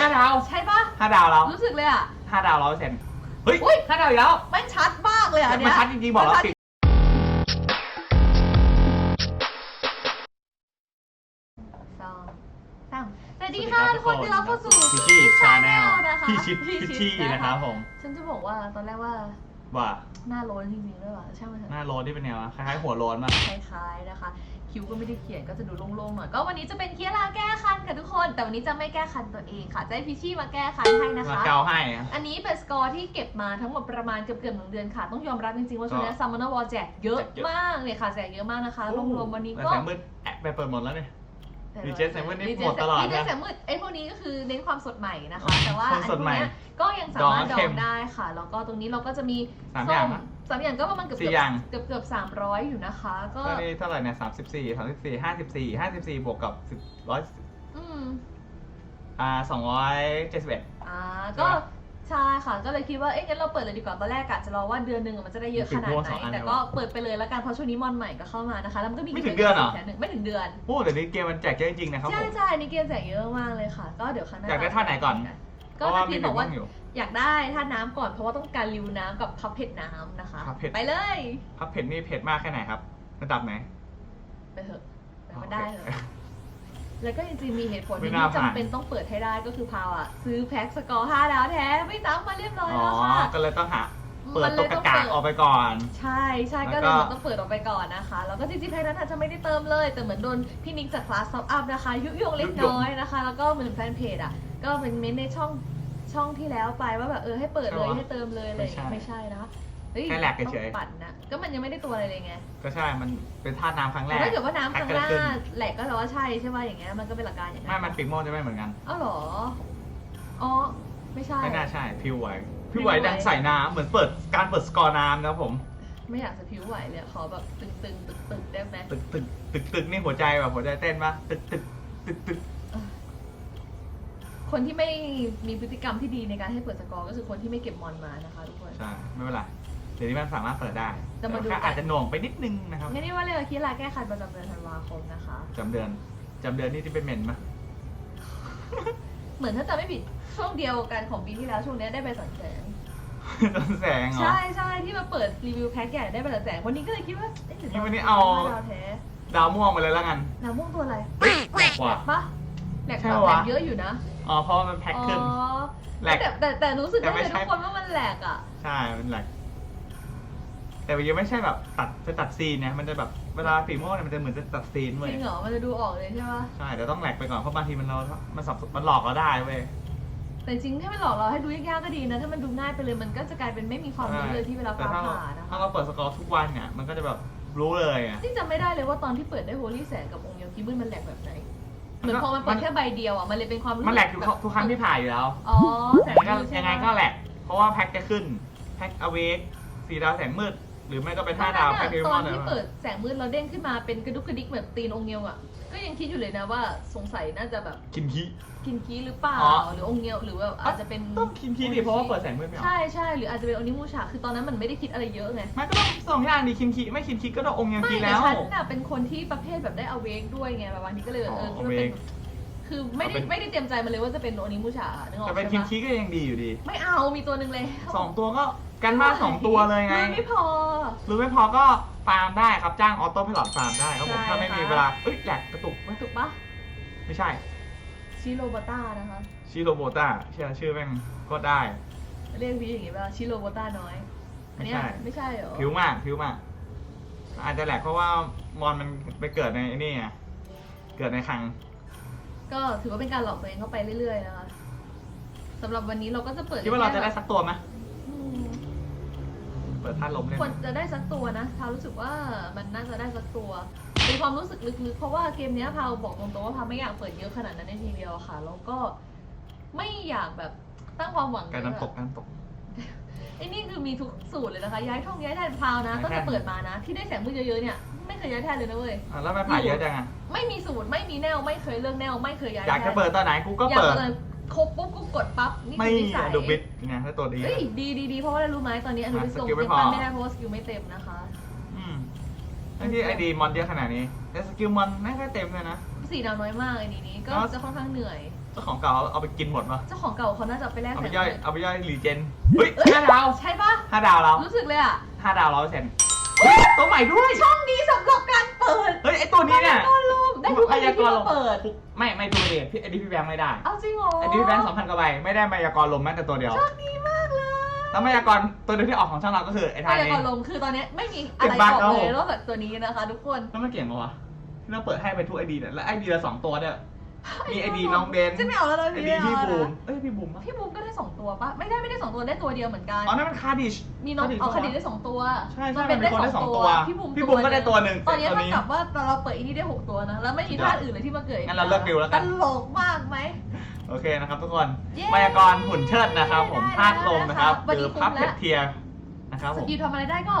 ห้าดาวใช่ปะห้าดาวแล้วรู้สึกเลยอะ ห้าดาวร้อยเปอร์เซ็นต์เฮ้ยอุ๊ย ห้าดาวอีกแล้วไม่ชัดมากเลยอะอันมัเนี้นยชัดจริงๆบอกแล้วมันชัดปิดสองสามสวัสดีค่ะทุกคนที่รับเข้าสู่พิชชี่ชาแนลนะคะพี่ชิดพิชชี่นะครับผมฉันจะบอกว่าตอนแรกว่าว่าหน้าโล้นจริงๆด้วยว่ะช่างมันเถหน้าอะโรนที่เป็นแนวคล้ายๆหัวโรนมากคล้ายๆนะคะ คิ้วก็ไม่ได้เขียนก็จะดูโล่งๆหน่อย ก็วันนี้จะเป็นเคียราแก้คันค่ะทุกคน แต่วันนี้จะไม่แก้คันตัวเองค่ะจะให้พิชชี่มาแก้คันให้นะมาคะ เกาให้อะอันนี้เป็นสกอร์ที่เก็บมาทั้งหมดประมาณเกือบเกือบๆหนึ่งเดือนค่ะ ต้องยอมรับจริงๆว่าช่วงนี้ซัมมอนวอลแจกเยอะแจกเยอะ 아, มากเลยค่ะแจกเยอะมากนะคะรวมๆวันนี้แต่ก็ แสงมืดแอะไปเปิดหมดแล้วเนี่ย ดีเจแสงมืดนี่หมดตลอดดีเจนะแสงมืดไอ้พวกนี้ก็คือเน้นความสดใหม่นะคะ แต่ว่าความสดใหม่อันพวกเนี้ยก็ยังสามารถดดองอเข้งมได้ค่ะ แล้วก็ตรงนี้เราก็จะมีสามส้อย่างมอะ สามอย่างก็ประมาณเกือบสี่เกือบอย่าง เกือบเกือบสามร้อยอยู่นะคะ ก็ก็นี่เท่าไหร่เนี่ยสามสิบสี่สามสิบสี่ห้าสิบสี่ห้าสิบสี่บวกกับสิบร้อยอืมอ่าสองร้อยเจ็ดสิบเอ็ด อ่าใช่ก็ปะใช่ค่ะ ก็เลยคิดว่าเอ๊ะงั้นเราเปิดเลยดีกว่าตอนแรกกะจะรอว่าเดือนหนึ่งอะมันจะได้เยอะขนาดปิดโปรไหสอนงอันแต่เลยวะก็เปิดไปเลยแล้วกันเพราะช่วงนี้มอนใหม่ก็เข้ามานะคะแล้วมันก็มีไม่ถึงเดือนเหรอ แค่หนึ่งไม่ถึงเดือน โอ้เดี๋ยวนี้เกมมันแจกเยอะจริงๆนะครับผใช่ม ใช่อันนี่เกมแจกเยอะมากเลยค่ะ ก็เดี๋ยวครั้งหน้าอยากได้ท่าไหนก่อน ก็เพราะว่าถ้ามีพี่หบนึ่องกว่าว่างอยู่อยากได้ท่าน้ำก่อนเพราะว่าต้องการริวน้ำกับพับเผ็ดน้ำนะคะพับเผ็ดไปเลยพับเผ็ดนี่เผ็ดมากแค่ไหนครับ ระดับไหนไปเถอะไปมาได้เถอะแล้วก็จริงๆมีเหตุผลไม่ที่น่าผ่านจำเป็นต้องเปิดให้ได้ก็คือพาวอะ ซื้อแพ็คสกอร์5ดาวแท้ไม่ซ้ำมาเรียบร้อยอ๋อแล้วค่ะก็เลยต้องหา เปิดมันเลตัวยกต้ระองกากเปิดออกไปก่อน ใช่ใช่แล้ก็วเลก็ยมันต้องเปิดออกไปก่อนนะคะ แล้วก็จริงๆแพ็คนั้นอาจจะไม่ได้เติมเลย แต่เหมือนโดนพี่นิกจากคลาสซับอัพนะคะ ยุยงเล็กน้อยนะคะ แล้วก็เหมือนแฟนเพจอะ ก็เป็นเมนในช่องช่องที่แล้วไปว่าแบบเออให้เปิดเลยใช่ปะให้เติมเลยอะไรอย่างเงี้ยไม่ไม่ใช่ใช่นะคะเฮ้ยแค่แหลกเฉยๆต้องปั่นนะก็มันยังไม่ได้ตัวอะไรเลยไง ก็ใช่ มันเป็นท่าน้ำครั้งแรแต่กถ้าเกิดว่าน้ำข้างหน้าแพ็คเกอร์ขึ้นแหลกก็แปลว่าใช่ใช่ป่ะอย่างเงี้ย มันก็เป็นหลักการอย่างนั้ไม่นมันปิกโมจะไม่เหมือนกันอ้าวเหรอ อ๋อ ไม่ใช่ ไม่น่าใช่ พิวไหว พิพิววไหไหววดังใส่น้ำเหมือนเปิดการเปิดสกอร์น้ำนะครับผม ไม่อยากจะผิวไหวเลยขอแบบตึงตึงตึกตึกๆได้ไหมตึกตึกตึกตึกนี่หัวใจแบบหัวใจเต้นปะตึกตึกตึกตึกคนที่ไม่มีพฤติกรรมที่ดีในการให้เปิดสกอร์ก็คือคนที่ไม่เก็บมอนมานะคะทุกคนใช่ไม่เป็นไรเดี๋ยวนี้มันสามารถเปิดได้จะมาดูแต่กันแค่อาจจะหน่วงไปนิดนึงนะครับงั้นนี่ว่าเลยคิดลาแก้คันประจำเดือนธันวาคมนะคะจำเดือนจำเดือนนี่ที่เป็นเมนปะเหมือนถ้าจำไม่ผิด ช่วงเดียวกันของปีที่แล้วช่วงเนี้ยได้ไปสันแสงโดนแสงเหรอ ใช่ใช่ที่มาเปิดรีวิวแพ็คใหญ่ได้ไปสันแสงวันนี้ก็เลยคิดว่าเอ๊ะหรือนี่วันนี้เอา ดาวแท้ดาวม่วงไปเลยแล้วกันน้ำม่วงตัวอะไรว่า ปะแหลกใช่แหลวะ กเยอะอยู่นะอ๋อเพราะว่ามันแพ็คขึ้น อ๋อแหลกแต่แต่แต่รู้สึกแต่ได้ไม่เลยใช่ ทุกคนว่ามันแหลกอะ ใช่มันแหลกแต่มันยังไม่ใช่แบบตัดจะตัดซีนเนี่ยมันจะแบบเวลาปีโม่เนี่ยมันจะเหมือนจะตัดซีนจเว้ยริงเหรอมันจะดูออกเลยใช่ปะใช่แต่ต้องแหลกไปก่อนเพราะบางทีมันเรา มันสับสนมันหลอกเราได้เว้ย แต่จริงถ้ามันหลอกเราให้ดูยากๆก็ดีนะ ถ้ามันดูง่ายไปเลยมันก็จะกลายเป็นไม่มีความรู้เลยที่เวลาแต่ฟ้าถ้าเราผ่านะถ้าคะเราเปิดสกอร์ทุกวันเนี่ยมันก็จะแบบรู้เลยอะที่จำไม่ได้เลยว่าตอนที่เปิดได้โฮลี่แสงกับองค์เยลคิบึนมันแหลกแบบไหนเหมือนพอมันเปิมัดนแค่ใบเดียวอะมันเลยเป็นความรู้สึมันแหลกอยู่ทุกครั้งที่ผ่ายอยู่แล้วอ๋อแสงยังไงก็มืดใช่ยังปะไงก็แหลกเพราะว่าแพ็คจะขึ้นแพ็คอเวกสีดาวแสงมืด หรือไม่ก็เป็นห้าดาวตแพ็อคนพิมนั้นมออะนตอนที่เปิดแสงมืดเราเด้งขึ้นมาเป็นกระดุกกระดิกแบบตีนองค์เยลอะ ก็ยังคิดอยู่เลยนะว่าสงสัยน่าจะแบบคินคี กินคีหรือเปล่าอ๋อ หรือองค์เยลหรือว่าอาจจะเป็นต้องคินคีดิเพราะว่าเปิดแสงมืดไม่ออกใช่ใช่หรืออาจจะเป็นโอนิมูชาคือตอนนั้นมันไม่ได้คิดอะไรเยอะไง มันก็ต้องสองอย่างดีคินคีไม่คินคีก็ต้ององค์ยังไม่คีแต่แล้ว ฉันน่ะเป็นคนที่ประเภทแบบได้อเวกด้วยไงแบบวันนี้ก็เลยแบบเอออ๋อคิดว่าเป็น awake คือไม่ได้เอาเป็น ไม่ได้เตรียมใจมาเลยว่าจะเป็นโอนิมูชานึกออกแต่เป็นใช่คินปะคีก็ยังดีอยู่ดีไม่เอามีตัวหนึ่งเลยสองตัวก็กันมากสองตัวเลยไงมันไม่พอ หรือไม่พอก็ฟาร์มได้ครับจ้างออโต้พ i ลอตฟาร์มได้ครับผมใช่ถ้าไม่มีค่ะ เวลาเอ้ยแหลกกระตุกเว้ยถูกปะไม่ใช่ชิโรบต้านะคะ ชิโรโบต้าชื่อชื่อแม่งก็ได้ เรียกพี่อย่างงี้ป่ะชิโรบต้าน้อยอันเนี้ยไม่ใช่ ไม่ใช่เหรอผิวมากผิวมาก อาจจะแหลกเพราะว่ามอนมันไปเกิดในไอ้นี่ไงเกิดในคลัง ก็ถือว่าเป็นการหลอกตัวเองเข้าไปเรื่อยๆนะคะสำหรับวันนี้เราก็จะเปิดคิดว่าเราจะได้สักตัวไหมอืมเปิดท่าลมเล่นควรจะได้สักตัวนะพาวรู้สึกว่ามันน่าจะได้สักตัวเป็นความรู้สึกลึกๆเพราะว่าเกมเนี้ยพาวบอกตรงๆว่าพาวไม่อยากเปิดเยอะขนาดนั้นในทีเดียวอะค่ะ แล้วก็ไม่อยากแบบตั้งความหวังการน้ำตกเยอะ การน้ำตก ไอ้นี่คือมีทุกสูตรเลยนะคะ ย้ายท่องย้ายแทนพาวนะย้ายแทนตั้งแต่เปิดมานะ ที่ได้แสงมืดเยอะๆเนี่ยไม่เคยย้ายแทนเลยนะเว้ย อะแล้วไม่ผ่ายเยอะจังอะไม่มีสูตรไม่มีแนวไม่เคยเลือกแนวไม่เคยย้ายอยากจะแทนเปิดตอนไหนกูก็อยากเปิด เลยครบปุ๊บกูกดปั๊บนี่ไม่คือนิสัย ดูบิดเนี่ยถ้าตัวดี เอ้ยดีดีดีเพราะว่าอะไรรู้ไหมตอนนี้อนุวิสอะลงสกิลไม่เต็มพอปั้นไม่ได้เพราะว่าสกิลไม่เต็มนะคะ อืมทั้งที่ไอดีมอนเยอะขนาดนี้แต่สกิลมอนไม่ค่อยเต็มเลยนะ สี่ดาวน้อยมากไอ้นี้นี้ก็แล้วจะค่อนข้างเหนื่อย เจ้าของเก่าเอาไปกินหมดปะเจ้าของเก่าเขาน่าจะไปแลกเอาแสไปงย่อยมืดเอาไปย่อยรีเจนเฮ้ยห้าดาวใช่ปะห้าดาวแล้วรู้สึกเลยอะ ห้าดาวร้อยเปอร์เซ็นต์เฮ้ยตัวใหม่ด้วย ช่องนี้สำหรับการเปิดเฮ้ยไอตัวนี้เนี่ยพยากรณ์ลมได้ทุกอันที่เราเปิด ไม่ไม่ตัวเดียวพี่ไอดีพี่แบงค์ไม่ได้เอาจริงเหรอไอดีพี่แบงค์สองพันกว่าใบไม่ได้มายากรลมแม้แต่ตัวเดียวโชคดีมากเลยแล้วมายากรตัวเดียวที่ออกของช่องเราก็คือไอ้พทายยานี้กรณ์ลมคือตอนนี้ไม่มีอะไรเก็บบั๊กบอกเลเอายนอกจากตัวนี้นะคะ ทุกคน แล้วมันเก่งปะวะ ที่เราเปิดให้ไปทุกไอดีเนี่ยแล้วไอดีละสองตัวเนี่ยมีไอดีน้องเบนจะไม่เอาแล้วเลยไอพี่ดีไม่พี่เอาบูแล้วมนะเอ้ยพี่บูมปะพี่บูมก็ได้สองตัวปะไม่ได้ไม่ได้สองตัวได้ตัวเดียวเหมือนกันอ๋อนั่นมันคาดิชมีน้องคาดิชเอาปะวะคดีได้สองตัวใช่ใช่น้องเบนมันมีคนได้สองตัวพี่บูมพี่บูมก็ได้ตัวหนึ่งตอนนี้ตัวเท่านี้กับว่าเราเปิดอีนี่ได้หกตัวนะแล้วไม่มีท่าอื่นเลยที่มาเกิดอีงั้นเราเลิกดิวแล้วกันตลกมากไหมโอเคนะครับทุกคนเย้มายากรหุ่นเชิดนะครับ ผมได้ธาตุลมนะครับได้หรือได้พับได้เพชรเทียร์นะครับสผมกิลทำอะไรได้ก็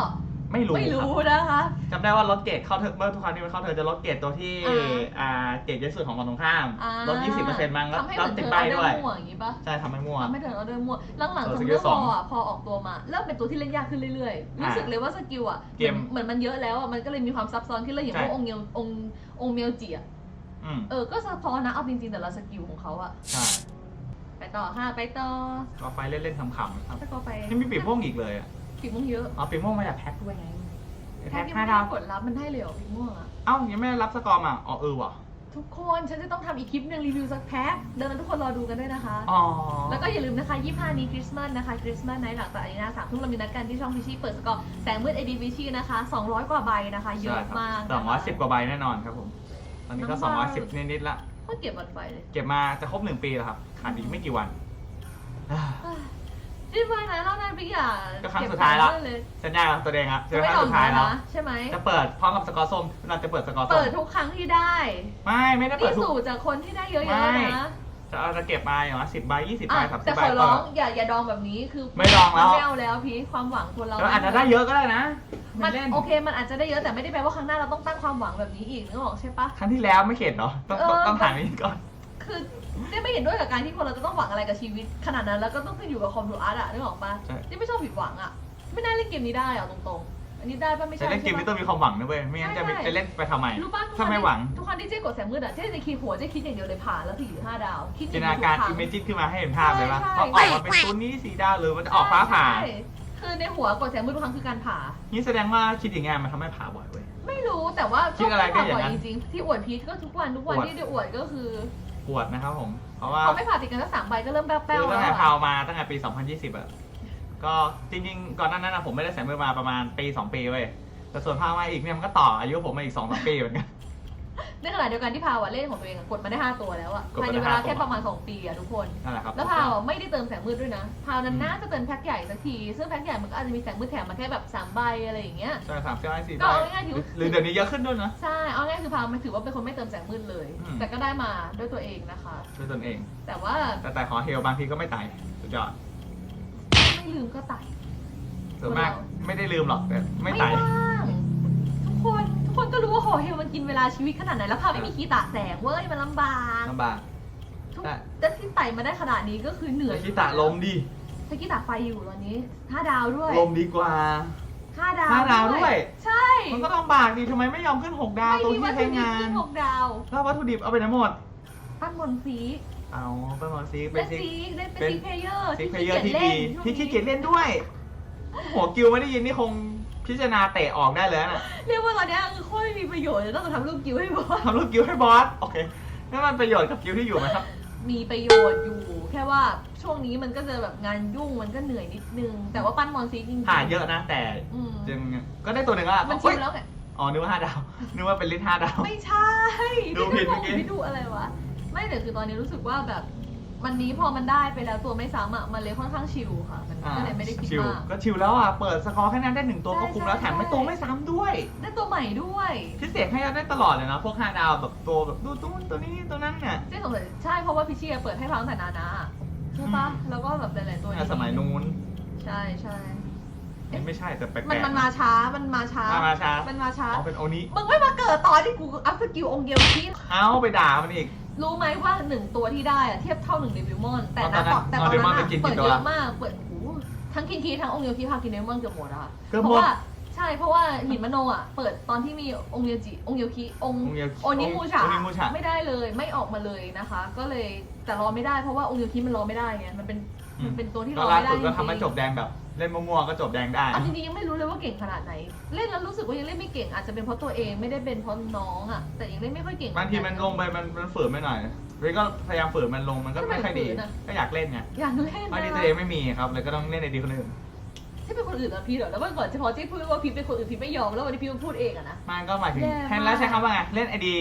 ไม่รู้ไม่ครู้รับนะคะ จำได้ว่าลดเกรดเข้าเทอมเมื่อทุกครั้งที่มันเข้าเทอมจะลดเกรดตัวที่อ่าอ่าเกรดเยอะสุดของฝั่งตรงข้ามอ่า ลด20%มั้งแล้วทำให้แล้วเหมือนติดเธอใบเอาด้วยมั่วอย่างงี้ปะใช่ทำให้มั่ว ทำให้เธอเอาเดินมั่วหลังๆเออสมมสกิติลว่าสพอองอะพอออกตัวมาเริ่มเป็นตัวที่เล่นยากขึ้นเรื่อยๆ อ่ารู้สึกเลยว่าสกิลอะเกมเหมือนมันเยอะแล้วอะมันก็เลยมีความซับซ้อนขึ้นเลยอย่างใช่พวกองค์เงียวองค์องค์เมียวจีอะอืมเออก็สะท้อนนะเอาจริงๆแต่ละสกิลของเขาอะใช่ไปต่อค่ะไปต่อก็ไฟเล่นๆขำๆนะครับไปต่อไป นี่มีปีกม่วงอีกเลยอะ ปีกม่วงเยอะอ๋อปีกม่วงมาจากแพ็คด้วยไงไอ้แพ็แพ็คคยังห้าไม่ดาได้วกดรับมันได้เลยเหรอปีกม่วงอะเอ้ายังไม่ได้รับสกอร์มาอ๋อเออว่ะทุกคนฉันจะต้องทำอีกคลิปหนึงรีวิวสักแพ็คเดินทุกคนรอดูกันด้วยนะคะ อ๋อแล้วก็อย่าลืมนะคะ 25 นี้คริสต์มาสนะคะ คริสต์มาสไนท์หลังจากอารีนาสามทุ่มเรามีนัดกันที่ช่องพิชชี่เปิดสกอร์แสงมืด AD พิชชี่นะคะ 200 กว่าใบนะคะ เยอะมากสองร้อยสิบกว่าใบแน่นอนครับผม ตอนนี้ก็สองร้อยสิบนิดๆละ ก็เก็บบัตรไฟเลย เก็บมาจะครบหนึ่งปีแล้วครับ ขาดอีกไม่กี่วันอ่ารี บไปไหนแล้วนายพี่อย่าก็ครั้งสุดท้ายละ เก็บไเลยสัญญากับตัวเองครับจะจะไม่ครั้งลองสุดท้ายแล้ว นะใช่ไหมจะเปิดพร้อมกับสกอร์ส้มเราจะเปิดสกอร์ส้เปิมดทุกครั้งที่ได้ ไม่ ไม่ได้เปินี่ดทุก สู่จากคนที่ได้เยอะไม่ๆนะ จะเอาจะเก็บมาอย่างละสิบใบยี่สิบใบอะสามสิแต่บใบขอร้เปิองดอย่าอย่าดองแบบนี้คือไม่ดองแล้ว ไม่เอาแล้วพี่ความหวังคนเราแล้วอาจจะได้เยอะก็ได้นะมัไม่นเล่นโอเคมันอาจจะได้เยอะแต่ไม่ได้แปลว่าครั้งหน้าเราต้องตั้งความหวังแบบนี้อีกนึกออกใช่ปะ ครั้งที่แล้วไม่เข็ดเนาะต้องต้องเออ ต้องถามนี้ก่อน คือเจ๊ไม่เห็นด้วยกับการที่คนเราจะต้องหวังอะไรกับชีวิต ขนาดนั้นแล้วก็ต้องขึ้นอยู่กับคอมดูอาร์ตอะนึกออกปะใช่เจ๊ไม่ชอบผิดหวังอะไม่น่าเล่นเกมนี้ได้อะตรงๆ อันนี้ได้ปะไม่จะใช่เล่นเกมนี้ใช่ต้อปะงมีความหวังนะเว้ย ไม่งั้นจะใช่ใช่ จะเล่นไปทำไม รู้ปะทุกคถ้ารั้งไม่ที่หวัง ทุกครั้งที่เจ๊กดแสงมืดอะเจ๊จะคีย์หัวเจ๊คิดอย่างเดียวเลยผ่านแล้วสี่หรือห้าดาว คิดอจิย่านงตเดีนายวการทุอิกมคเมรั้งจินขึ้นมาให้เห็นภาพเลยว่าใช่ เขาออกมาเป็นตัวนี้สีดาวหรือมันจะออกฟ้าผ่า ใช่คือในหัวกดแสงมืดทุกครั้งคือการผ่า นี่แสดงว่าคิดอย่างงี้มันทำให้ผ่าบ่อยเว้ย ไม่รู้แต่ว่าคิดอะไรก็ผ่าอย่างบ่อยนั้น จริงๆที่อวดพีทก็ทุกวันทุกวันอวด ที่ได้อวดก็คือ ปวดนะครับผม เพราะว่าเขาไม่ผ่าติดกันสักสามใบก็เริ่มแป้คือวๆตั้แล้งวแต่อะพาวมาตั้งแต่ปี 2020อะก็จริงๆ ก่อนหน้านั้นอะผมไม่ได้ใส่มือมาประมาณปี 2 ปีเว้ยแต่ส่วนพาวมาอีกเนี่ยมันก็ต่ออายุผมมาอีก2อสปีเหมือนกัน ในขณะเดียวกันที่พาวอะเล่นของตัวเองอะกดมาได้5ตัวแล้วอะกดภายมาในได้เวลาห้าตัว แค่ประมาณ2ปีอะทุกคน นั่นแหละครับ แล้วพาวอะไม่ได้เติมแสงมืดด้วยนะพาวนั้นอืมน่าจะเติมแพ็คใหญ่สักที ซึ่งแพ็คใหญ่มันก็อาจจะมีแสงมืดแถมมาแค่แบบ3ใบอะไรอย่างเงี้ย ใช่สามสิบห้าสี่ก็เอาง่ายๆถือ หรือเดี๋ยวนี้เยอะขึ้นด้วยนะ ใช่ เอาง่ายคือพาวมันถือว่าเป็นคนไม่เติมแสงมืดเลย อืม แต่ก็ได้มาด้วยตัวเองนะคะ ด้วยตนเอง แต่ว่าแต่แต่ขอเฮลบางทีก็ไม่ตายสุดยอดไม่ลืมก็ไต่ส่วนมากคนเราไม่ได้ลืมหรอกแต่ไม่ไม่ตายว่างทุกคน ทุกคนก็รู้ว่าหอเฮลมันกินเวลาชีวิตขนาดไหนแล้วพาวไม่มีคีตะแสงเว้ยมันลำบากลำบาก ทุกใช่ แต่ที่ไต่มาได้ขนาดนี้ก็คือเหนื่อยคิตะลมดีสกิตะไฟอยู่ตอนนี้ห้าดาวด้วยลมดีกว่า ห้าดาวห้าดาวด้วย ใช่มันก็ลำบากดีทำไมไม่ยอมขึ้น6ดาวไม่ตัวมีที่วัตถุใช้ดิบงานขึ้นหกดาวแล้ววัตถุดิบเอาไปไหนหมด ปั้นบนซีเอาไปหมดซีไปเล่นซีซีเล่นเป็เป็นนซีเพลเยอร์ซีที่เพลขี้เยอเกีร์ยจที่เล่ดีนที่ขี้เกียจเล่นด้วย หัวกิวไม่ได้ยินนี่คง พิจารณาเตะออกได้เลยนะ เรียกว่าตอนเนี้ยคือโคตรไม่มีประโยชน์เลยต้องทำรูปกิ้วให้บอสทำลูกกิวให้บอส โอเคนั่นมันประโยชน์กับกิวที่อยู่ไหมครับ มีประโยชน์อยู่ แค่ว่าช่วงนี้มันก็จะแบบงานยุ่งมันก็เหนื่อยนิดนึง แต่ว่าปั้นมอนซีจริงๆผ่าเยอะนะ แต่อืมยังก็ได้ตัวหนึ่งแล้วมันชิเฮ้ยมแล้วไงอ๋อ นึกว่าห้าดาว นึกว่าเป็นลิ้นห้าดาว ไม่ใช่ดูผิดเมื่อกี้พี่ดูอะไรวะ ไม่แต่คือตอนนี้รู้สึกว่าแบบวันนี้พอมันได้ไปแล้วตัวไม่ซ้ำอะมันเลยค่อนข้างชิลค่ะมัน อ่าก็เลยไม่ได้คิดชิวมากก็ชิวแล้วอะ เปิดสกอร์แค่นั้นได้หนึ่งตัวก็คุ้มแล้วใช่แถมไม่ใช่ตัวไม่ซ้ำด้วย ได้ตัวใหม่ด้วยพิเศษให้ได้ตลอดเลยนะ พวกห้าดาวแบบตัวแบบดูตัวนู้นตัวนี้ตัวนั้นเนี่ยเจ๊สงสัยใช่เพราะว่าพิชชี่เปิดให้ฟังแต่นานาใช่ปะอืมแล้วก็แบบหลายๆตัวสมัยนู้นใช่ใช่เอ้ยไม่ใช่แต่แปลกๆมันมันมาช้ามันมาช้ามามาช้ามันมาช้าอ๋อเป็นโอนี้มึงไม่มาเกิดตอนที่กูอัพสกิลองเกลที่ เอาไปด่ามันอีก รู้ไหมว่าหนึ่งตัวที่ได้อะเทียบเท่าหนึ่งเดวิลมอน แต่อ๋อตอนะนนั้นแต่ตอนอ๋อเดวิลมนั้อนนไปอะกินกี่เปิดตัวเยอะมากเปิดโอ้โห ทั้งคินคีทั้งองเกลที่พากินเดวิลมอนเกือบหมดอะเกือบเพหมดราะว่าใช่เพราะว่าหินมโนอะเปิดตอนที่มีองค์เยจิองค์เยคิองค์องค์เยคิโอนิมูชะโอนิมูชะไม่ได้เลยไม่ออกมาเลยนะคะ ก็เลยแต่รอไม่ได้เพราะว่าองค์เยคิมันรอไม่ได้ไงมันเป็นมันเป็นตัวที่รก็อล่าไม่ได้สุดก็จริงๆทำให้จบแดงแบบ เล่นมั่วๆก็จบแดงได้เอาจริงๆยังไม่รู้เลยว่าเก่งขนาดไหน เล่นแล้วรู้สึกว่ายังเล่นไม่เก่ง อาจจะเป็นเพราะตัวเองไม่ได้เป็นเพราะน้องอะ แต่ยังเล่นไม่ค่อยเก่งบางทีมันลงไปมันมันฝืนไปหน่อยเรนก็พยายามฝืนมันลงมันก็ไม่ค่อยดีทำไมฝืนอะก็อยากเล่นไงอยากเล่นบางทีนะตัวเองไม่มีครับเลยก็ต้องเล่นในดีคนอื่นที่เป็นคนอื่นอะพี่เดี๋ยวแล้วเมื่อก่อนเฉพาะที่พูดว่าพี่เป็นคนอื่นพี่ไม่ยอมแล้ววันนี้พี่มาพูดเองอะนะมันก็หมายถึงแย่มากแทนแล้วใช้คำว่าไงเล่นไอดี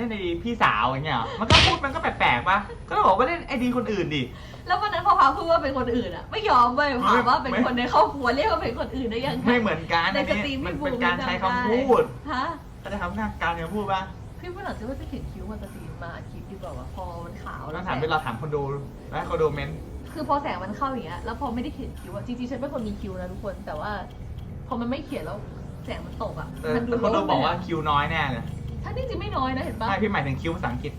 เล่นไอดีพี่สาวอย่างเงี้ยเหรอมันก็พูดมันก็แปลกๆปะก็ต้องบอกว่าเล่นไอดีคนอื่นดิ แล้ววันนั้นพอพาพูดว่าเป็นคนอื่นอะไม่ยอมเว้ยถามว่าเป็นคนในครอบครัวเรียกว่าเป็นคนอื่นได้ยังไง ไม่เหมือนกันในอันสนี้ตรีมมันพี่บูเป็นมการใช้คำพูดฮะ ก็จะทำหน้าการคำพูดปะพี่พูดหลังจากว่าจะเขียนคิ้วมาสตรีมมาอัดคลิปดีกว่าว่าพอมันขาวต้แล้อวงถามแสเวงลาถามคนดูแล้วคนดูเมนต์คือพอแสงมันเข้าอย่างเงี้ยแล้วพอไม่ได้เขียนคิ้วอะจริงๆฉันเป็นคนมีคิ้วนะทุกคน แต่ว่า พอมันไม่เขียนแล้วแสงมันตกอะเออมันดูแต่คนดูบอกว่าโล่งเลยะคิวน้อยแน่เลย ถ้าจริงๆไม่น้อยนะเห็นปะใช่พี่หมายถึงคิวภาษาอังกฤษ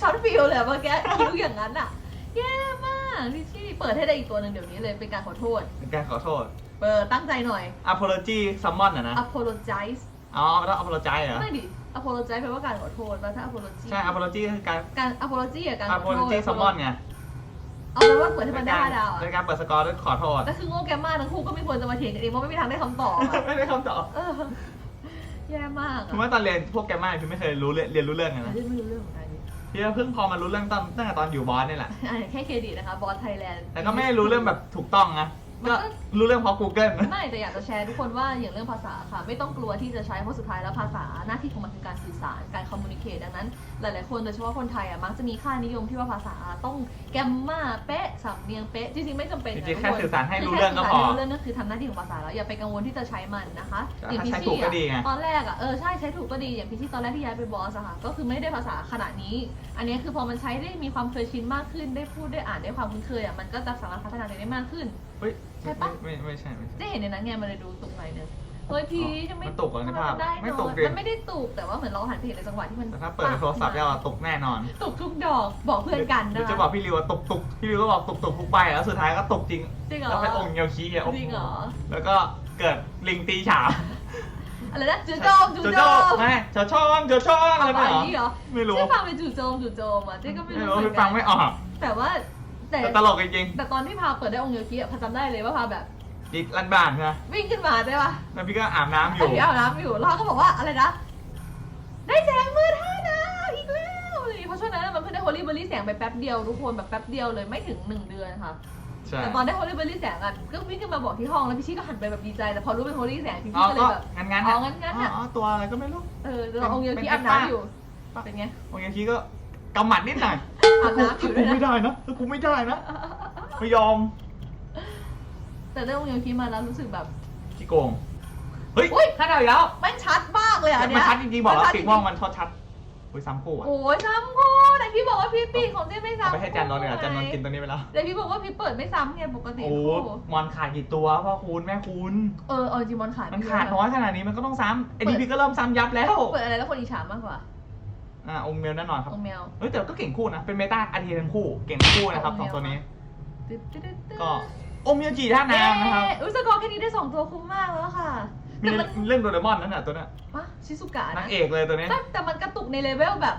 ช็อตฟิลเลยเมื่อกี้คิ้วอย่างนั้นอะแย่มากพี่ชี่เปิดให้ได้อีกตัวหนึ่งเดี๋ยวนี้เลยเป็นการขอโทษ เป็นการขอโทษ เปิดตั้งใจหน่อย apology summon อะนะ apologize อ๋อต้อง apologize เหรอ ไม่ดิ apologize แปลว่าการขอโทษว่าถ้า apology ใช่ apology คือการ การ apology อะการขอโทษ apology summon ไงเอาเป็นว่าเปิดให้มันได้ห้าดาวอะเป็นการเปิดสกอร์ด้วยขอโทษ แต่คือโง่แกมมากทั้งคู่ก็ไม่ควรจะมาเถียงกันเองว่าไม่มีทางได้คำตอบอะ ไม่ได้คำตอบ เออ แย่มากคือว่าตอนเรียนพวกแกมมาพี่ไม่เคยรู้เรื่องเรียนรู้เรื่องกันอะนะเรื่องไม่รู้เรื่องเหมือนกันนี่พี่ก็เพิ่งพอมารู้เรื่องตอนตั้งแต่ตอนอยู่บอสนี่แหละอะแค่เครดิตนะคะบอสไทยแลนด์แต่ก็ไม่ได้รู้เรื่องแบบถูกต้องนะ มันก็ ก็รู้เรื่องเพราะ Google ไม่แต่อยากจะแชร์ทุกคนว่าอย่างเรื่องภาษาค่ะ ไม่ต้องกลัวที่จะใช้เพราะสุดท้ายแล้วภาษาหน้าที่ของมันคือการสื่อสารการคอมมูนิเคตดังนั้น หลาย ๆ คนโดยเฉพาะคนไทยอะมักจะมีค่านิยมที่ว่าภาษาต้องแกมมาเป๊ะสำเนียงเป๊ะจริง ๆ ไม่จำเป็นจนะริงๆ แค่ทุกนสื่อสารให้รู้เรื่องก็พอแค่สื่สารให้รู้เรื่องนั่นคือทำหน้าที่ของภาษาแล้วอย่าไปกังวลที่จะใช้มันนะคะแต่อย่างถ้าพิใช้ชถูกชี่ก็อะดีไง ตอนแรกอะเออใช่ใช้ถูกก็ดีอย่างพิชชี่ตอนแรกที่ย้ายไปบอสอะค่ะก็คือไม่ได้ภาษาขนาดนี้ อันนี้คือพอมันใช้ได้มีความเคยชินมากขึ้นได้พูดได้อ่านได้ความคุ้นเคยอะมันก็จะสามารถพัฒนาตัวเองได้มากขึ้น เฮ้ยใช่ปะ ไม่ไม่ไม่ใช่ไม่ใช่ได้เห็นในนั้นไงมันเลยดูตุกหน่อยนึงเฮ้ยพี่ยังไม่มันตุกเหรอในภาพทำได้ไม่น้อยตุกดิ มันไม่ได้ตุกแต่ว่าเหมือนเราหันไปเห็นในจังหวะที่มันแต่ถ้าเปิดในโทรศัพท์แล้วอะตกแน่นอนตุกทุกดอกบอกเพื่อนกันเดี๋นะยวจะบอกพี่ริวว่าตกตกพี่ริวก็บอกตกตกทุกใบแล้วสุดท้ายก็ตกจริงจริงเหรอ แล้วเป็นองค์เงียวชี้อะจริงเหรอแล้วก็เกิดลิงตีฉาบอะไรนะจู่โจมจู่โจมไม่เจ้าช่องเจ้าช่องอะไรเอาไม่ไปเหรอ นี่เหรอไม่รู้ใช่ฟังเป็นจู่โจมจู่โจมอะเจ๊ก็ไม่ไม่รู้รู้เหมืพี่อนกัฟันงไม่ออก แต่ว่า แต่แต่ตลกจริงแต่ตอนที่พาเปิดได้องค์โยคิอะพาจำได้เลยว่าพาแบบ ๆจิกลันบานใช่ไหมวิ่งขึ้นมาได้ปะแล้วพี่ก็อาบน้ำอไอ้ยู่พี่อาบน้ำอยู่แล้วเขาก็บอกว่าอะไรนะ ได้แสงมือท่าดาวอีกแล้วอะไรอย่างงี้เพราะช่วงนั้นมันเพิ่งได้โฮลี่เบอร์รี่แสงไปแป๊บเดียวทุกคนแบบแป๊บเดียวเลยไม่ถึงหนึ่งเดือนค่ะ ใช่แต่ตอนได้โฮลี่เบอร์รี่แสงอะก็วิ่งขึ้นมาบอกที่ห้องแล้วพี่ชี่ก็หันไปแบบดีใจแต่พอรู้เป็นโฮลี่แสงพี่อ๋อชี่ก็เลก็ยแบบ งั้นงั้นอ๋องั้นงั้นอะ อ๋อตัวอะไรก็ไม่รู้ เออเราองค์โยเป็นคิเป็นอาบน้ำอยู่ป้าเป็นไงองค์เงียวชี้ก็กำหมัดนิดหน่อย อาบน้ำอยู่ด้วยกูไม่นะได้นะกูไม่ได้นะไม่ยอมแต่ได้องค์โยคิมาแล้วรู้สึกแบบขี้โกงเฮ้ยอุ๊ยถ้าได้แล้วแม่งชัดมากเลยอะอันมัเนี้นยชัดจริงๆบอกแล้วชัดสีจริม่วงมันชัดชัดอุ้ยซ้ำคู่อะโอ้ยซ้ำกูไหนพี่บอกว่าพี่ปีกของเจ๊ไม่เอาซ้ำไปให้จันนนท์เลยอะจันนนท์กินตัวนี้ไปแล้ว แต่พี่บอกว่าพี่เปิดไม่ซ้ำไงปกติโอ้คู่มอนขาดกี่ตัวพ่อคุณแม่คุณ เออเออจิมอนขาดมันขาดน้อยขนาดนี้มันก็ต้องซ้ำไอ้ดีพีก็เริ่มซ้ำยับแล้ว เปิดอะไรแล้วคนอิจฉามากกว่า อ่าองค์เมลแน่นอนครับองแมว เฮ้ยแต่ก็เก่งคู่นะ เป็นเมตาอาทีทั้งคู่ เก่งทั้งคู่นะครับสองตัวนี้ ตึ๊ดตึ๊ดตึ๊ดตึ๊ดก็องค์เมลจีท่าน้ำนะครับเอ๊อุ้ยสกอร์แค่นี้ได้สองตัวคุ้มมากแล้วค่ะ มีแต่มันเรื่องโดเรมอนนั่นน่ะตัวเนี้ยวะชิซุกะนานะงเอกเลยตัวนี้ แต่แต่มันกระตุกในเลเวลแบบ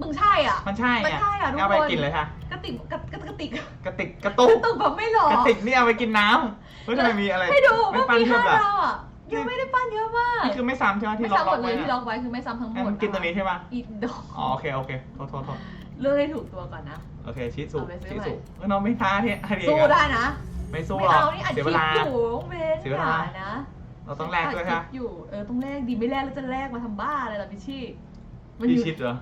มึงใช่อะ มันใช่มันไงใช่อะทุกเอาไปคนกินเลยค่ะ กระติกกระกระกระติกกระติกกระกตุกระตุกแบบไม่หลอก กระติกนี่เอาไปกินน้ำเฮ้ยทำไมมีอะไรให้ดูไม่ว่าปั้นมีเทียห้าบล่ะดาวอะ ยังไม่ได้ปั้นเยอะมากนี่คือไม่ซ้ำใช่ไหมที่ไม่ล็อกซ้ำหมดไว้เลยที่ล็อะอกไว้คือไม่ซ้ำทั้งหมงั้นดกินตัวนี้ใช่ปะอีดดอกอ๋อโอเคโอเคโทษโทษโทษเลือกให้ถูกตัวก่อนนะ โอเคชิสุเอาไปซื้ชิอใหม่สุเออน้องไม่ท้าที่อะไรสู้ได้นะ ไม่สู้ไม่หรอกเอานี่อัดคเสียลิเวปลาอยู่น้องเบนเสียเวลาอย่นะ เราต้องแลกด้วยอัค่ะคลิปอยู่เออต้องแลกดีไม่แลกแล้วจะแลกมาทำบ้าอะไรล่ะพี่ชี่มันอพี่ยู่ชิดเหรอ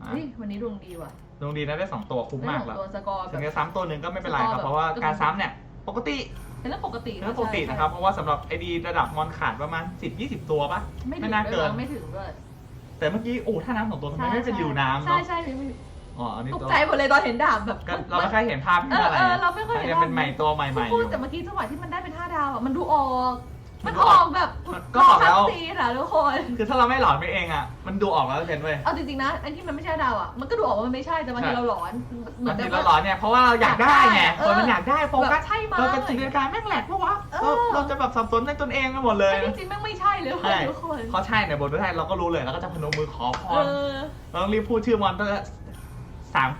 อะเฮ้ยวันนี้ดวงดีว่ะดวงดีนะได้สองตัวคุ้มได้มากของแล้วตัวสกอร์แบถึบงจะซ้ำตัวหนึ่งก็ไม่เป็นไรครับสกอร์แบบเพราะว่าการซ้ำเนี่ย ปกติ เป็นเรื่องปกติเป็นเรื่องปกตินะครับ เพราะว่าสำหรับไอดีระดับมอนขาดประมาณ 10 20 ตัวปะไม่ถึงน่าด้เกิวยนมั้งไม่ถึงด้วยแต่เมื่อกี้โอ้ท่าน้ำสองตัวทำไมไม่เป็นริวน้ำใช่เนาะใช่ไม่อ๋ออันนี้ตกตัวใจหมดเลยตอนเห็นดาบแบบก็เราไม่ค่อยเห็นภาพที่เอออะไรเออเราไม่ค่อยเห็นยังเป็นใหม่ตัวใหม่ๆอพูดยู่แต่เมื่อกี้จังหวะที่มันได้เป็นห้าดาวอะมันดูออก มันดูออกแบบมันก็ออกแล้ว ซีนอะทุกคน คือถ้าเราไม่หลอนไปเองอะ มันดูออกแล้วเซนเว้ยเอาจริงๆนะ อันที่มันไม่ใช่ดาวอะมันก็ดูออกว่ามันไม่ใช่ แต่บางทีใช่เราหลอน เหมืมัอนนทีแบบเราหลอนเนี่ยเพราะว่าเราอยากได้ไงเอคอนมันอยากได้โฟกัสแบบใช่ไหมเราจะจินตนาการแม่งแหลกเพราะว่าเออ เราจะแบบสับสนในตนเองกันหมดเลยแต่จริงๆแม่งไม่ใช่เลยใช่ทุกคน เขาใช่ในบทด้วยเราก็รู้เลยแล้วก็จะพนมมือขอพเอรอ เราต้องรีบพูดชื่อมอนเตอร์สาม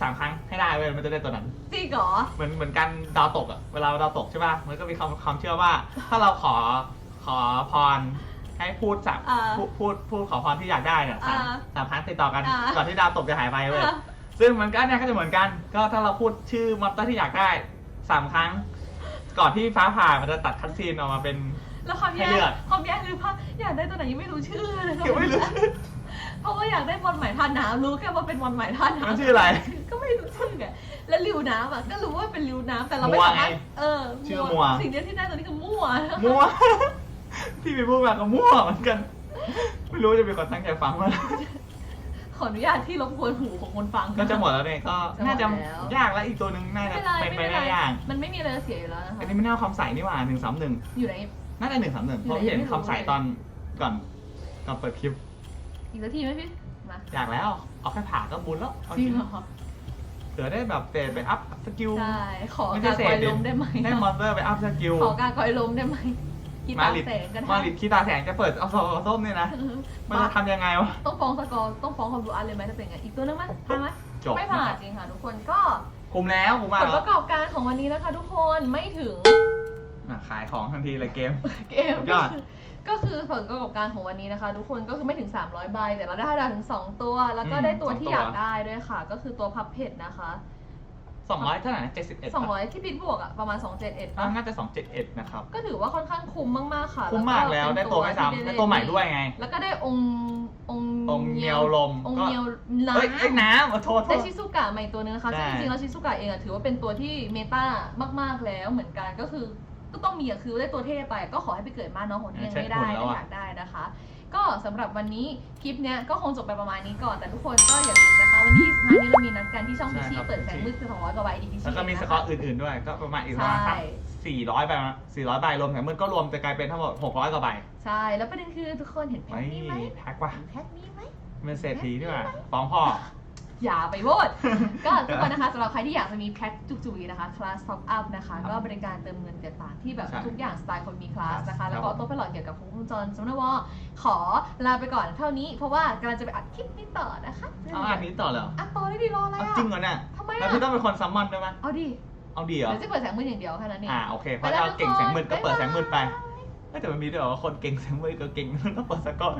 สามครั้งให้ได้เว้ยมันจะได้ตัวนั้น จริงเหรอ เหมือนเหมือนกันดาวตกอะเวลาดาวตกใช่ป่ะมันก็มีคำคำเชื่อว่า ถ้าเราขอขอพรให้พูดสามอ่าพูดพูดพูดขอพรที่อยากได้เนี่ยสามอ่าสามครั้งติดต่อกันอ่า ก่อนที่ดาวตกจะหายไปเว้ยอะซึ่งมันก็เนี่ยก็จะเหมือนกัน ก็ถ้าเราพูดชื่อมอนเตอร์ที่อยากได้สามครั้ง ก่อนที่ฟ้าผ่ามันจะตัดคัดซีนออกมาเป็น แล้วความให้แย่เลือก ความแย่คือว่าอยากได้ตัวไหนยังไม่รู้ชื่อเลยคือไม่รู้เพ ราะว่าอยากได้บอลใหม่ท่าน้ำรู้แค่ว่าเป็นบอลใหม่ท่าน้ำมันชื่ออะไร ก็ไม่รู้ชื่อไงแล้วริวน้ำอะก็รู้ว่าเป็นริวน้ำแต่เราไม่มัวสามารถไงเออชื่อมัวสิ่งเดียวที่ได้ตัวนี้คือมั่วมั่ว ที่มีพูดมาก็มั่วเหมือนกัน ไม่รู้จะมีคนตั้งใจฟังมั้ยขออนุญาตที่รบกวนหูของคนฟัง ก็จะหมดแล้วเนี่ยก็จะหมดน่าจะแล้ว ยากแล้วอีกตัวหนึ่งน่าไม่จะเป็นไรเป็นไปไม่เป็นได้ไรยากมันไม่มีอะไรจะเสียอยู่แล้วนะคะอันนี้ไม่น่าความใส่นี่หว่าหนึ่งสามหนึ่งอยู่ไหนน่าจะหนึ่งสามหนึ่งอยู่เพไหนราะเห็นไม่รู้คำใส่ตอนก่อนก่อนเปิดคลิป อีกสักทีไหมพี่มาอยากแล้ว เอาแค่ผ่าก็บุญแล้วเอาจริงจริงเหรอเผื่อได้แบบเตะไปอัพสกิล ใช่ขอไม่การใช่กอยเศษดิลมได้ไหมให้มอนเตอร์ไปอัพสกิล ขอการกอยลมได้ไหมกีมาตาร์ลิดแสงกันมาลิดขี้ตาแสงจะเปิดเอาซองส้มเนี่ยนะ มันจะทำยังไงวะ ต้องฟ้องสกอร์ต้องฟ้องความรู้อันเลยไหมถ้าเป็นไงอีกตัวนึงไหมทำไหมจบ ไม่ผ่านจริงค่ะทุกคนก็คุมแล้วคุมมาผลแล้ปวระกอบการของวันนี้นะคะ ทุกคนไม่ถึงอะขายของทันทีเลยเกม เกมสุดยอด ก็คือผลประกอบการของวันนี้นะคะ ทุกคนก็คือไม่ถึง 300ใบแต่เราได้ดาวถึง 2 ตัว แล้วก็อืมได้ตัวสองที่ตัวอยากได้ด้วยค่ะ ก็คือตัวพับเพจนะคะสองร้อยเท่าไหร่เจ็ดสิบเอ็ด200ที่พิดบวกอะประมาณ271ป่ะน่าจะสองเจ็ดเอ็ดนะครับ ก็ถือว่าค่อนข้างคุ้มมากๆค่ะ คุ้มมากแล้วก็ได้เป็นตัวไม่ที่ซ้ำได้ตัวใหม่ด้วยไง แล้วก็ได้องค์องค์องค์เงียวลมองค์ก็เงียวเอ้ยเอ้ยน้ำน้ำขอโทษโทได้ษชิซุกะใหม่ตัวนึงนะคะซึ่งได้จริงๆแล้วชิซุกะเองอะถือว่าเป็นตัวที่เมตามากๆแล้วเหมือนกันก็คือ ก็ต้องมีอะคือได้ตัวเท่ไป ก็ขอให้ไปเกิดบ้านน้องคนที่ยังไม่ได้ถ้าอยากได้นะคะ ก็สำหรับวันนี้คลิปเนี้ยก็คงจบไปประมาณนี้ก่อน แต่ทุกคนก็อย่าลืมนะคะ วันที่25นี้เรามีนัดกันที่ช่องพิชชี่เปิดแสงมืดคือ200กว่าใบดีพิชชี่แล้วก็มีสกอร์อื่นๆด้วย ก็ประมาณอีกประมาณใช่สักสี่ร้อยใบสี่ร้อยใบรวมกันมันก็รวมจะกลายเป็นทั้งหมดหกร้อยกว่าใบใช่แล้วประเด็นคือทุกคนเห็นแพ็ไม่คนี้ไหมแพ็กว่ะเห็นแพ็คนี้ไหมเป็นเศรษฐีนี่หว่าฟ้องพ่อ อย่าไปโวดก็ทุกคนนะคะสำหรับใครที่อยากจะมีแพ็คจุกๆนะคะคลาสท็อปอัพนะคะ ก็บริการเติมเงินต่างๆที่แบบใช่ทุกอย่างสไตล์คนมีคลาสนะครัคะบแล้วก็โต๊ะไปหลอดเกี่ยวกับครบวงจรสำนักวอขอลาไปก่อนเท่านี้ เพราะว่ากำลังจะไปอัดคลิปนี้ต่อนะคะเอาอันนี้ต่อเลยเหรออัดต่อได้ดีรออะไรเอาอะจริงเหรอเนี่ยทำไมแล้วอะพี่ต้องเป็นคนซัมมอนด้วยมั้ยเอาดิเอาดีเหรอเดี๋ยวจะเปิดแสงมืดอย่างเดียวแค่นั้นเองอ่าโอเคเพราะเราเก่งแสงมืดก็เปิดแสงมืดไปเอ้ยแต่มันมีด้วยเหรอว่าคนเก่งแสงมืดก็เก่งต้องเปิดสกอร์